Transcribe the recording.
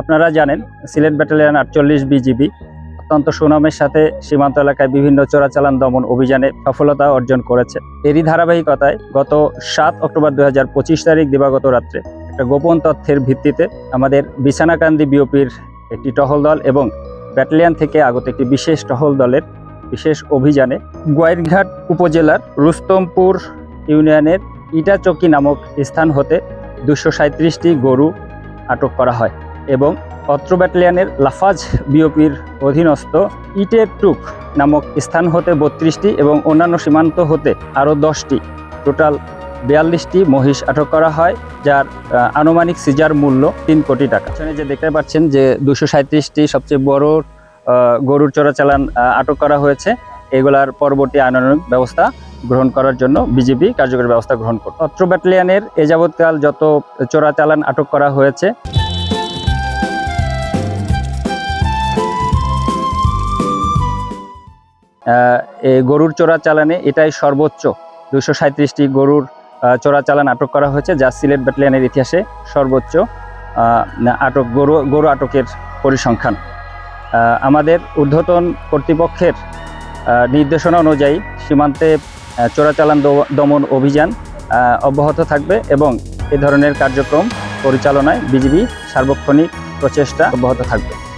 আপনারা জানেন, সিলেট ব্যাটালিয়ান আটচল্লিশ বিজিবি অত্যন্ত সুনামের সাথে সীমান্ত এলাকায় বিভিন্ন চোরাচালান দমন অভিযানে সফলতা অর্জন করেছে। এরই ধারাবাহিকতায় গত সাত অক্টোবর দু হাজার পঁচিশ তারিখ দিবাগত রাত্রে একটা গোপন তথ্যের ভিত্তিতে আমাদের বিছানাকান্দি বিওপির একটি টহল দল এবং ব্যাটালিয়ান থেকে আগত একটি বিশেষ টহল দলের বিশেষ অভিযানে গোয়াইরঘাট উপজেলার রুস্তমপুর ইউনিয়নের ইটাচকি নামক স্থান হতে দুশো গরু আটক করা হয়। এবং অত্র ব্যাটালিয়নের লাফাজ বিওপির অধীনস্থ ইটের টুক নামক স্থান হতে বত্রিশটি এবং অন্যান্য সীমান্ত হতে আরও দশটি। টোটাল বিয়াল্লিশটি মহিষ আটক করা হয়, যার আনুমানিক সিজার মূল্য তিন কোটি টাকা। এখানে যে দেখতে পাচ্ছেন যে দুশো সাঁত্রিশটি সবচেয়ে বড় গরুর চোরাচালান আটক করা হয়েছে, এগুলার পরবর্তী আইনানুগ ব্যবস্থা গ্রহণ করার জন্য বিজেপি কার্যকরী ব্যবস্থা গ্রহণ করবে। অত্র ব্যাটালিয়নের এ যাবৎকাল যত চোরাচালান আটক করা হয়েছে গরুর চোরাচালানে এটাই সর্বোচ্চ। দুশো সাঁত্রিশটি গরুর আহ, চোরাচালান আটক করা হয়েছে যা সিলেট ব্যাটালিয়নের ইতিহাসে সর্বোচ্চ আটক গরু গরু আটকের পরিসংখ্যান। আমাদের ঊর্ধ্বতন কর্তৃপক্ষের নির্দেশনা অনুযায়ী সীমান্তে চোরাচালান দমন অভিযান অব্যাহত থাকবে এবং এ ধরনের কার্যক্রম পরিচালনায় বিজিবি সার্বক্ষণিক প্রচেষ্টা অব্যাহত থাকবে।